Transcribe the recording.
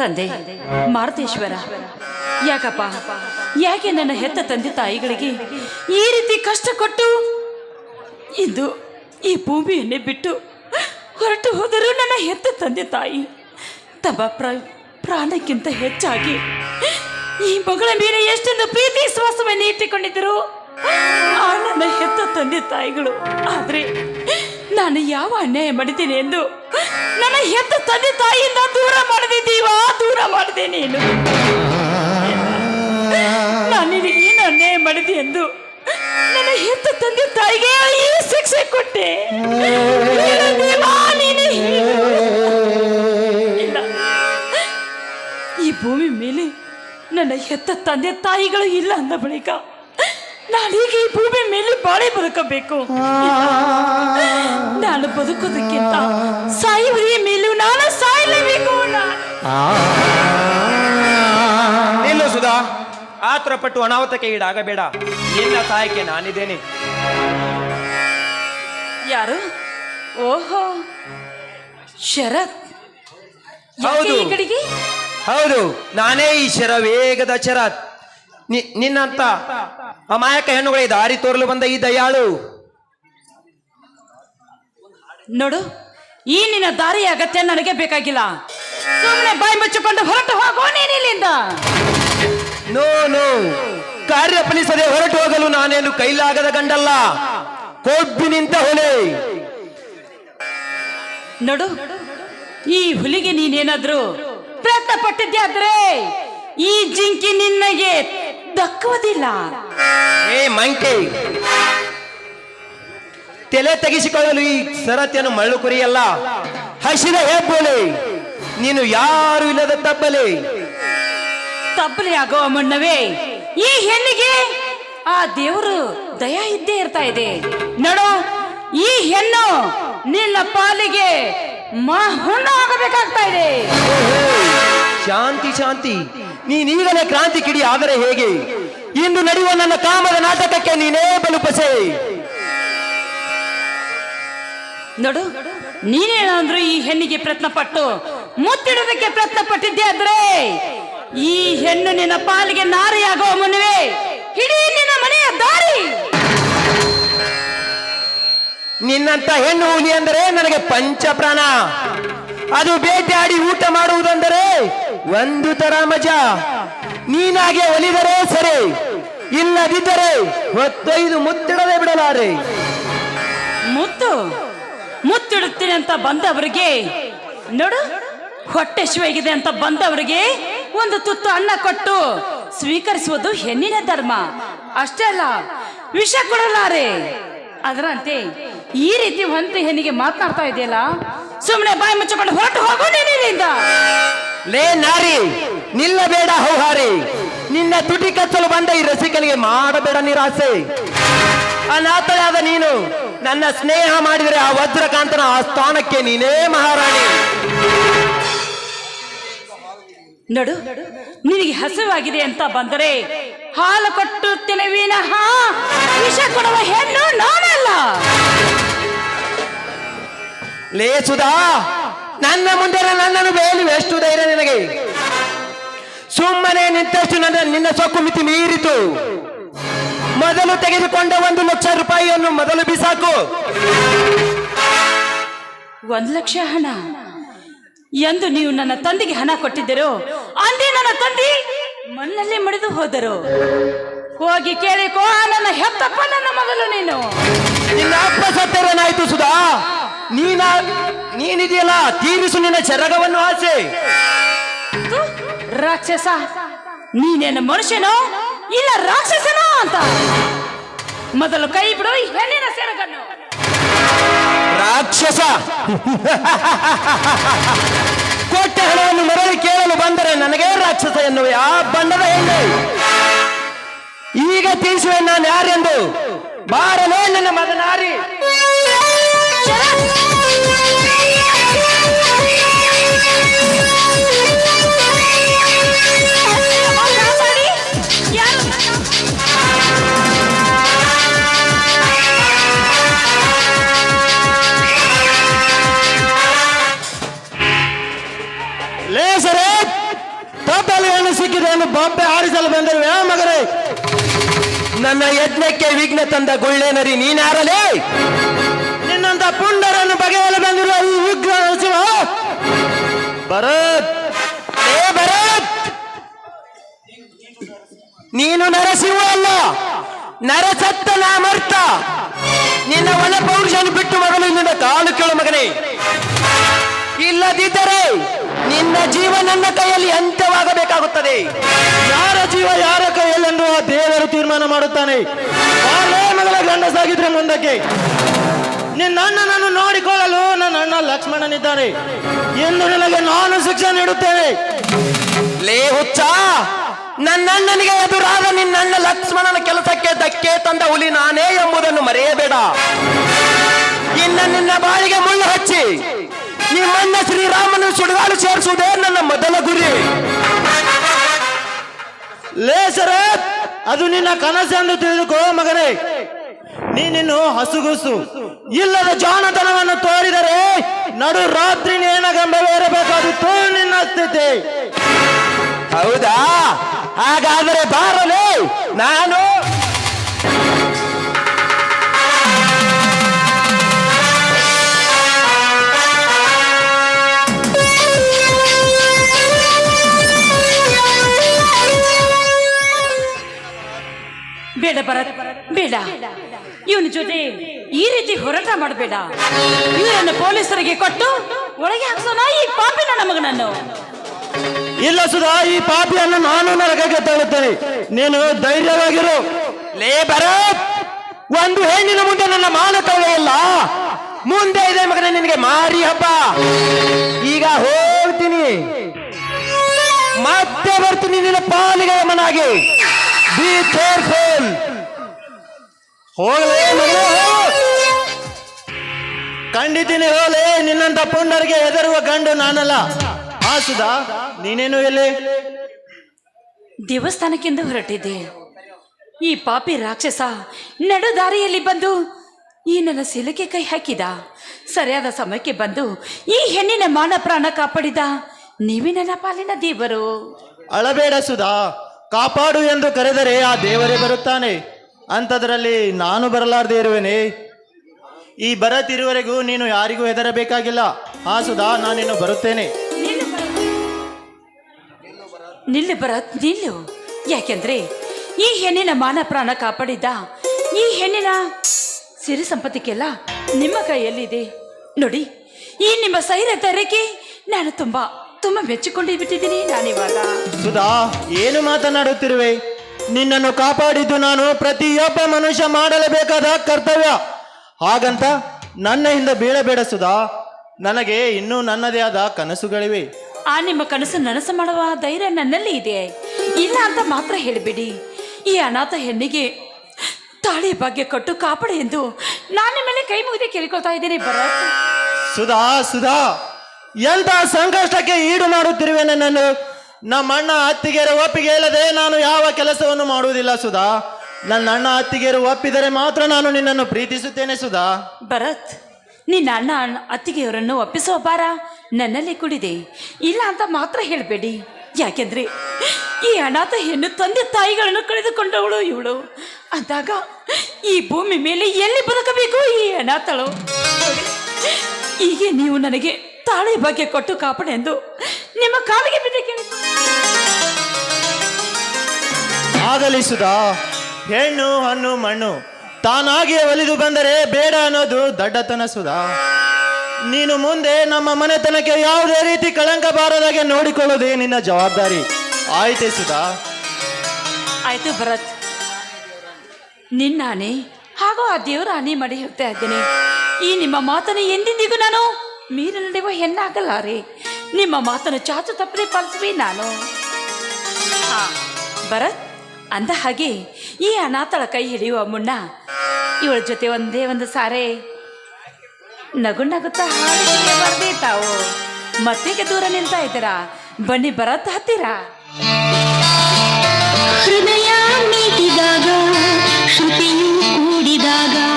ತಂದೆ, ಮಾರುತೇಶ್ವರ. ಯಾಕಪ್ಪ? ಯಾಕೆ ನನ್ನ ಹೆತ್ತ ತಂದೆ ತಾಯಿಗಳಿಗೆ ಈ ರೀತಿ ಕಷ್ಟ ಕೊಟ್ಟು ಇಂದು ಈ ಭೂಮಿಯನ್ನೇ ಬಿಟ್ಟು ಹೊರಟು ಹೋದರೂ ನನ್ನ ಹೆತ್ತ ತಂದೆ ತಾಯಿ ತಮ್ಮ ಪ್ರ, ಪ್ರಾಣಕ್ಕಿಂತ ಹೆಚ್ಚಾಗಿ ಈ ಮಗಳ ಮೇಲೆ ಎಷ್ಟೊಂದು ಪ್ರೀತಿ ವಿಶ್ವಾಸವನ್ನು ಇಟ್ಟುಕೊಂಡಿದ್ದರು. ನನ್ನ ಹೆತ್ತ ತಂದೆ ತಾಯಿಗಳು. ಆದರೆ ನಾನು ಯಾವ ಅನ್ಯಾಯ ಮಾಡಿದ್ದೇನೆ ಎಂದು ನನ್ನ ಹೆತ್ತ ತಂದೆ ತಾಯಿಯಿಂದ ದೂರ ಮಾಡಿದ್ದೀವ ದೂರ ಮಾಡಿದೆ ನೀನು. ನಾನು ನಿನಗೆ ಏನು ಅನ್ಯಾಯ ಮಾಡಿದೆ ಎಂದು ನನ್ನ ಹೆತ್ತ ತಂದೆ ತಾಯಿಗೆ ಈ ಶಿಕ್ಷೆ ಕೊಟ್ಟೆ. ಈ ಭೂಮಿ ಮೇಲೆ ನನ್ನ ಹೆತ್ತ ತಂದೆ ತಾಯಿಗಳು ಇಲ್ಲ ಅಂದ ಬಳಿಕ ನಾನೀಗ ಈ ಭೂಮಿ ಮೇಲೆ ಬಾಳೆ ಬದುಕಬೇಕು. ಬದುಕೋದಕ್ಕಿಂತ ಸಾಯುವುದೇ ಮೇಲೂ ನಾನು ಸಾಯಲೇಬೇಕು ನಿಲ್ಲು ಸುಧಾ. ಆತುರ ಪಟ್ಟು ಅನಾಹುತಕ್ಕೆ ಈಡಾಗಬೇಡ. ನಿನ್ನ ಸಹಾಯಕ್ಕೆ ನಾನಿದ್ದೇನೆ. ಯಾರು? ಓಹೋ. ಶರತ್. ಹೌದು. ಈ ಕಡೆಗೆ? ಹೌದು. ನಾನೇ ಈ ಶರ ವೇಗದ ಶರತ್. ನಿನ್ನಂತ ಅಮಾಯಕ ಹೆಣ್ಣುಗಳಿಗೆ ದಾರಿ ತೋರಲು ಬಂದ ಈ ದಯಾಳು. ನೋಡು ಈ ನಿನ್ನ ದಾರಿ ಅಗತ್ಯ ನನಗೆ ಬೇಕಾಗಿಲ್ಲ. ಸುಮ್ಮನೆ ಬಾಯಿ ಮುಚ್ಚಿಕೊಂಡು ಹೊರಟು ಹೋಗೋ ನೀನಿಲ್ಲಿಂದ ನೋ ನೋ. ಕಾರ್ಯ ಫಲಿಸದೆ ಹೊರಟು ಹೋಗಲು ನಾನೇನು ಕೈಲಾಗದ ಗಂಡಲ್ಲ. ಕೊಬ್ಬಿ ನಿಂತ ಹೊಲೆ. ನೋಡು ಈ ಹುಲಿಗೆ ನೀನೇನಾದ್ರೂ ಪ್ರಯತ್ನ ಪಟ್ಟಿದ್ದೆ ಆದ್ರೆ ಈ ಜಿಂಕಿ ನಿನ್ನಗೆ ದಕ್ಕುವುದಿಲ್ಲ. ಏ ಮಂಕೆ. ತಲೆ ತೆಗೆಸಿಕೊಳ್ಳಲು ಈ ಸರತಿಯನ್ನು ಮರಳು ಕುರಿಯಲ್ಲ. ಹಸಿದ ಹೆಬ್ಬೊಲೆ ನೀನು ಯಾರು ಇಲ್ಲದ ತಬ್ಬಲೆ. ತಬ್ಬಲಿ ಆಗೋ ಮಣ್ಣವೇ ಈ ಹೆಣ್ಣಿಗೆ ಆ ದೇವರು ದಯ ಇದ್ದೇ ಇರ್ತಾ ಇದೆ. ನೋಡು ಈ ಹೆಣ್ಣು ನಿನ್ನ ಪಾಲಿಗೆ ಮಹುಣ್ಣ ಆಗಬೇಕಾಗ್ತಾ ಇದೆ. ಶಾಂತಿ ಶಾಂತಿ ನೀನೀಗಲೇ ಕ್ರಾಂತಿ ಕಿಡಿ ಆದರೆ ಹೇಗೆ? ಇಂದು ನಡೆಯುವ ನನ್ನ ಕಾಮದ ನಾಟಕಕ್ಕೆ ನೀನೇ ಬಲುಪಸೆ. ನೋಡು ಅಂದ್ರೆ ಈ ಹೆಣ್ಣಿಗೆ ಪ್ರಯತ್ನ ಪಟ್ಟು. ಮುತ್ತಿಡೋದಕ್ಕೆ ಪ್ರಯತ್ನ ಪಟ್ಟಿದ್ದೆ ಅಂದ್ರೆ ಈ ಹೆಣ್ಣು ನಿನ್ನ ಪಾಲಿಗೆ ನಾರಿಯಾಗುವ ಮುನ್ನವೇ. ಇಡೀ ನಿನ್ನ ಮನೆಯ ದಾರಿ. ನಿನ್ನಂತ ಹೆಣ್ಣು ಹುಲಿ ಅಂದರೆ ನನಗೆ ಪಂಚಪ್ರಾಣ. ಅದು ಬೇಟೆಯಾಡಿ ಊಟ ಮಾಡುವುದೆಂದರೆ ಒಂದು ತರ ಮಜಾ. ನೀನಾಗೆ ಒಲಿದರೆ ಸರಿ ಇಲ್ಲದಿದ್ದರೆ ಹೊತ್ತೈದು ಮುತ್ತಿಡದೆ ಬಿಡಲಾರೆ. ಮುತ್ತು? ಮುತ್ತಿಡುತ್ತೀನಿ ಅಂತ ಬಂದವರಿಗೆ, ನೋಡು, ಹೊಟ್ಟೆ ಶಿವಾಗಿದೆ ಅಂತ ಬಂದವರಿಗೆ ಒಂದು ತುತ್ತು ಅನ್ನ ಕೊಟ್ಟು ಸ್ವೀಕರಿಸುವುದು ಹೆಣ್ಣಿನ ಧರ್ಮ. ಅಷ್ಟೇ ಅಲ್ಲ, ವಿಷ ಕೊಡಲಾರೆ. ಅದರಂತೆ ಈ ರೀತಿ ಒಂದು ಹೆಣ್ಣಿಗೆ ಮಾತನಾಡ್ತಾ ಇದೆಯಲ್ಲ ಸುಮ್ಮನೆ ಬಾಯಿ ಮುಚ್ಚಿಕೊಂಡು ಹೊರಟು ಹೋಗು ನೀನು ಇಲ್ಲಿಂದ. ಲೇ ನಾರಿ, ನಿಲ್ಲಬೇಡ ಹೌಹಾರಿ. ನಿನ್ನ ತುಟಿ ಕಚ್ಚಲು ಬಂದ ಈ ರಸಿಕನಿಗೆ ಮಾಡಬೇಡ ನಿರಾಸೆ. ಅನಾಥಳಾದ ನೀನು ನನ್ನ ಸ್ನೇಹ ಮಾಡಿದರೆ ಆ ವಜ್ರಕಾಂತನ ಆ ಸ್ಥಾನಕ್ಕೆ ನೀನೇ ಮಹಾರಾಣಿ. ನಡು ನಿನಗೆ ಹಸಿವಾಗಿದೆ ಅಂತ ಬಂದರೆ ಹಾಲು ಕೊಟ್ಟುತ್ತೇನೆ ವಿನಃ ವಿಷ ಕೊಡುವ ಹೆಣ್ಣು ನಾನಲ್ಲ. ಲೇ ಸುಧಾ ನನ್ನ ಮುಂದೆ ನನ್ನನ್ನು ಬೇಲಿ ಎಷ್ಟು ಧೈರ್ಯ ನಿನಗೆ. ಸುಮ್ಮನೆ ನಿಂತಷ್ಟು ನನ್ನ ನಿನ್ನ ಸೊಕ್ಕು ಮಿತಿ ಮೀರಿತು. ಮೊದಲು ತೆಗೆದುಕೊಂಡ ಒಂದು ಲಕ್ಷ ರೂಪಾಯಿಯನ್ನು ಮೊದಲು ಬಿಸಾಕು. ಒಂದ್ ಲಕ್ಷ ಹಣ. ಎಂದು ನೀವು ನನ್ನ ತಂದೆಗೆ ಹಣ ಕೊಟ್ಟಿದ್ದರು ಅಂದೇ ನನ್ನ ತಂದೆ ಮಣ್ಣಲ್ಲಿ ಮಡಿದು ಹೋದರು. ಹೋಗಿ ಕೇಳಿಕೋ ನನ್ನ ಹೆತ್ತಪ್ಪ ನನ್ನ ಮೊದಲು ನೀನು. ನಿನ್ನ ಅಪ್ಪ ಸತ್ತರನಾಯ್ತು ಸುಧಾ. ನೀನ ನೀನಿದೆಯಲ್ಲ ತೀರಿಸು ನಿನ್ನ ಚರಗವನ್ನು ಆಸೆ. ರಾಕ್ಷಸ ನೀನೇನು ಮನುಷ್ಯನೋ? ಮೊದಲು ಕೈ ಬಿಡು ಈ ಹೆಣ್ಣಿನ ಸೆರಗನ್ನು. ರಾಕ್ಷಸ! ಕೊಟ್ಟ ಹಣವನ್ನು ಮರಳಿ ಕೇಳಲು ಬಂದರೆ ನನಗೆ ರಾಕ್ಷಸ ಎನ್ನುವ ಆ ಬಣ್ಣದ ಹೆಣ್ಣೆ. ಈಗ ತಿಳಿಸುವೆ ನಾನು ಯಾರೆಂದು? ಬಾರಲೇ ನನ್ನ ಮಗನಾರಿ. ಟೋಟಲ್ ಏನು ಸಿಕ್ಕಿದೆ ಎಂದು ಬಾಂಬೆ ಆರಿಸಲು ಬಂದಿರುವೆ ಮಗನೇ? ನನ್ನ ಯಜ್ಞಕ್ಕೆ ವಿಘ್ನ ತಂದ ಗುಳ್ಳೆನರಿ ನೀನಾರಲೇ ನಿನ್ನಂತ ಪುಂಡರನ್ನು ಬಗೆಯಲು ಬಂದಿರುವ ಈ ಉಗ್ರ ಶಿವ ಭರತ್! ಏ ಭರತ್! ನೀನು ನರಸಿಂಹ ಅಲ್ಲ, ನರಸತ್ತ ನಾಮರ್ಥ. ನಿನ್ನ ಒಣ ಪೌರುಷನ್ನು ಬಿಟ್ಟು ಮಗನು ನಿನ್ನ ಕಾಲು ಕೇಳು ಮಗನೇ. ಇಲ್ಲದಿದ್ದರೆ ನಿನ್ನ ಜೀವ ನನ್ನ ಕೈಯಲ್ಲಿ ಅಂತ್ಯವಾಗಬೇಕಾಗುತ್ತದೆ. ಯಾರ ಜೀವ ಯಾರ ಕೈಯಲ್ಲೆಂದು ಆ ದೇವರು ತೀರ್ಮಾನ ಮಾಡುತ್ತಾನೆ. ಮಗಳ ಗಂಡಸಾಗಿದ್ರೆ ಮುಂದಕ್ಕೆ. ನಿನ್ನ ಅಣ್ಣನನ್ನು ನೋಡಿಕೊಳ್ಳಲು ನನ್ನ ಅಣ್ಣ ಲಕ್ಷ್ಮಣನಿದ್ದಾನೆ. ಎಂದು ನಿನಗೆ ನಾನು ಶಿಕ್ಷೆ ನೀಡುತ್ತೇನೆ. ಲೇ ಹುಚ್ಚ ನನ್ನಣ್ಣನಿಗೆ ಎದುರಾದ ನಿನ್ನಣ್ಣ ಲಕ್ಷ್ಮಣನ ಕೆಲಸಕ್ಕೆ ಧಕ್ಕೆ ತಂದ ಹುಲಿ ನಾನೇ ಎಂಬುದನ್ನು ಮರೆಯಬೇಡ. ಇನ್ನ ನಿನ್ನ ಬಾಳಿಗೆ ಮುಳ್ಳು ಹಚ್ಚಿ. ನಿಮ್ಮಣ್ಣ ಶ್ರೀರಾಮನ ಸುಡಗಾಲು ಸೇರಿಸುವುದೇ ನನ್ನ ಮೊದಲ ಗುರಿ. ಲೇ ಅದು ನಿನ್ನ ಕನಸೆಂದು ತಿಳಿದುಕೋ ಮಗನೇ. ನೀನಿನ್ನು ಹಸುಗುಸು. ಇಲ್ಲದ ಜಾಣತನವನ್ನು ತೋರಿದರೆ ನಡು ರಾತ್ರಿ ನೇಣಗಂಬವೇರಬೇಕಾದಿತ್ತು ನಿನ್ನ ಸ್ಥಿತಿ. ಹೌದಾ? ಹಾಗಾದರೆ ಬಾರಲೇ. ನಾನು ಭರತ್ ಬೇಡ. ಇವನ ಜೊತೆ ಈ ರೀತಿ ಹೋರಾಟ ಮಾಡಬೇಡ. ಇವರನ್ನು ಪೊಲೀಸರಿಗೆ ಕೊಟ್ಟು ಒಳಗೆ ಹಾಕ್ಸೋಣ ಈ ಪಾಪಿನ ನಾನು ಇಲ್ಲ ಸುಧಾ, ಈ ಪಾಪಿಯನ್ನು ನಾನು ನರಕಕ್ಕೆ ತಳ್ಳುತ್ತೇನೆ ನೀನು ಧೈರ್ಯವಾಗಿರು. ಲೇ ಭರತ್, ಒಂದು ಹೆಣ್ಣಿನ ಮುಂದೆ ನನ್ನ ಮಾನ ಇಲ್ಲ. ಮುಂದೆ ಇದೆ ಮಗನೇ ನಿನಗೆ ಮಾರಿ ಹಬ್ಬ. ಈಗ ಹೋಗ್ತೀನಿ. ಮತ್ತೆ ಬರ್ತೀನಿ ನಿನ್ನ ಪಾಲಿಗೆ ಮನಾಗಿ. ಬಿ ಕೇರ್ಫುಲ್ ಹೋಗಲೇ ಕಂಡಿದ್ದೀನಿ ಹೋಲೆ ನಿನ್ನಂತ ಪುಂಡರಿಗೆ ಹೆದರುವ ಗಂಡು ನಾನಲ್ಲ. ಆ ಸುಧಾ ನೀನೇನು ಎಲ್ಲಿ ದೇವಸ್ಥಾನಕ್ಕೆಂದು ಹೊರಟಿದ್ದೆ. ಈ ಪಾಪಿ ರಾಕ್ಷಸ ನಡು ದಾರಿಯಲ್ಲಿ ಬಂದು ಈ ನನ್ನ ಸಿಲಕ್ಕೆ ಕೈ ಹಾಕಿದ. ಸರಿಯಾದ ಸಮಯಕ್ಕೆ ಬಂದು ಈ ಹೆಣ್ಣಿನ ಮಾನ ಪ್ರಾಣ ಕಾಪಾಡಿದ. ನೀವಿ ನನ್ನ ಪಾಲಿನ ದೇವರು. ಅಳಬೇಡ ಸುಧಾ ಕಾಪಾಡು ಎಂದು ಕರೆದರೆ ಆ ದೇವರೇ ಬರುತ್ತಾನೆ. ಅಂಥದ್ರಲ್ಲಿ ನಾನು ಬರಲಾರ್ದೇ ಇರುವೆನೆ. ಈ ಬರತಿರುವರೆಗೂ ನೀನು ಯಾರಿಗೂ ಹೆದರಬೇಕಾಗಿಲ್ಲ. ಆ ಸುಧಾ ನಾನಿನ್ನು ಬರುತ್ತೇನೆ. ನಿಲ್ಲು ಭರತ್. ನಿಲ್ಲು ಯಾಕೆಂದ್ರೆ ಈ ಹೆಣ್ಣಿನ ಮಾನ ಪ್ರಾಣ ಕಾಪಾಡಿದ್ದ ಈ ಹೆಣ್ಣಿನ ಸಿರಿ ಸಂಪತ್ತಿಗೆಲ್ಲ ನಿಮ್ಮ ಕೈಯಲ್ಲಿದೆ. ನೋಡಿ ಈ ನಿಮ್ಮ ಸೈರ ತರಕ್ಕೆ ನಾನು ತುಂಬಾ ತುಂಬಾ ಮೆಚ್ಚಿಕೊಂಡು ಬಿಟ್ಟಿದ್ದೀನಿ ನಾನಿವಾಗ. ಸುಧಾ ಏನು ಮಾತನಾಡುತ್ತಿರುವೆ? ನಿನ್ನನ್ನು ಕಾಪಾಡಿದ್ದು ನಾನು ಪ್ರತಿಯೊಬ್ಬ ಮನುಷ್ಯ ಮಾಡಲೇಬೇಕಾದ ಕರ್ತವ್ಯ. ಹಾಗಂತ ನನ್ನ ಹಿಂದೆ ಬೀಳಬೇಡ ಸುಧಾ. ನನಗೆ ಇನ್ನೂ ನನ್ನದೇ ಆದ ಕನಸುಗಳಿವೆ. ಆ ನಿಮ್ಮ ಕನಸು ನನಸು ಮಾಡುವ ಧೈರ್ಯ ನನ್ನಲ್ಲಿ ಇದೆ ಇಲ್ಲ ಅಂತ ಮಾತ್ರ ಹೇಳಿಬಿಡಿ. ಈ ಅನಾಥ ಹೆಣ್ಣಿಗೆ ತಾಳಿ ಭಾಗ್ಯ ಕೊಟ್ಟು ಕಾಪಾಡಿ ಎಂದು ನಾನು ಮೇಲೆ ಕೈ ಮುಗಿದು ಕೇಳಿಕೊಳ್ತಾ ಇದ್ದೀನಿ ಭರತ್. ಸುಧಾ ಸುಧಾ ಎಂತ ಸಂಕಷ್ಟಕ್ಕೆ ಈಡು ಮಾಡುತ್ತಿರುವೆ ನನ್ನನ್ನು? ನಮ್ಮ ಅಣ್ಣ ಅತ್ತಿಗೆರ ಒಪ್ಪಿಗೆ ಇಲ್ಲದೆ ನಾನು ಯಾವ ಕೆಲಸವನ್ನು ಮಾಡುವುದಿಲ್ಲ ಸುಧಾ. ನನ್ನ ಅಣ್ಣ ಅತ್ತಿಗೆರು ಒಪ್ಪಿದರೆ ಮಾತ್ರ ನಾನು ನಿನ್ನನ್ನು ಪ್ರೀತಿಸುತ್ತೇನೆ ಸುಧಾ. ಭರತ್, ನಿನ್ನ ಅಣ್ಣ ಅಣ್ಣ- ಅತ್ತಿಗೆಯವರನ್ನು ಒಪ್ಪಿಸುವ ಬಾರ ನನ್ನಲ್ಲಿ ಕುಡಿದೆ. ಇಲ್ಲ ಅಂತ ಮಾತ್ರ ಹೇಳಬೇಡಿ. ಯಾಕೆಂದ್ರೆ ಈ ಅನಾಥ ಹೆಣ್ಣು ತಂದೆ ತಾಯಿಗಳನ್ನು ಕಳೆದುಕೊಂಡವಳು ಇವಳು. ಅಂದಾಗ ಈ ಭೂಮಿ ಮೇಲೆ ಎಲ್ಲಿ ಬದುಕಬೇಕು ಈ ಅನಾಥಳು? ಹೀಗೆ ನೀವು ನನಗೆ ತಾಳೆ ಬಗ್ಗೆ ಕೊಟ್ಟು ಕಾಪಾಡೆಂದು ನಿಮ್ಮ ಕಾಲಿಗೆ ಬಿದ್ದೆ ಕೇಳಿ ಆಗಲಿ ಸುಧಾ ಹೆಣ್ಣು ಹಣ್ಣು ಮಣ್ಣು. ತಾನಾಗಿಯೇ ಒಲಿದು ಬಂದರೆ ಬೇಡ ಅನ್ನೋದು ದಡ್ಡತನ ಸುಧಾ? ನೀನು ಮುಂದೆ ನಮ್ಮ ಮನೆತನಕ್ಕೆ ಯಾವುದೇ ರೀತಿ ಕಳಂಕ ಬಾರದಾಗೆ ನೋಡಿಕೊಳ್ಳೋದೇ ನಿನ್ನ ಜವಾಬ್ದಾರಿ. ಆಯ್ತೆ ಸುಧಾ? ಆಯ್ತು ಭರತ್. ನಿನ್ನಾನೆ ಹಾಗೂ ಆ ದೇವರ ಆನೆ ಮಾಡಿ ಹೋಗ್ತಾ ಇದ್ದೇನೆ. ಈ ನಿಮ್ಮ ಮಾತನ್ನು ಎಂದಿಂದಿಗೂ ನಾನು ಮೀರಿ ನಡೆಯುವ ಹೆಣ್ಣಾಗಲಾರೆ. ನಿಮ್ಮ ಮಾತನ್ನು ಚಾಚು ತಪ್ಪದೆ ಪಾಲಿಸುವೆ ನಾನು. ಹಾ ಭರತ್ ಅಂದ ಹಾಗೆ ಈ ಅನಾಥಳ ಕೈ ಹಿಡಿಯುವ ಮುನ್ನ ಇವಳ ಜೊತೆ ಒಂದೇ ಒಂದು ಸಾರೆ. ನಗು ನಗುತ್ತಾ ಹಾಡಿಗೆ ತಾವು ಮತ್ತೀಗ ದೂರ ನಿಲ್ತಾ ಇದ್ದೀರಾ? ಬನ್ನಿ ಬರತ್ತ ಹತ್ತಿರ. ಹೃದಯ ಮೀಟಿದಾಗ ಶ್ರುತಿಯು ಕೂಡಿದಾಗ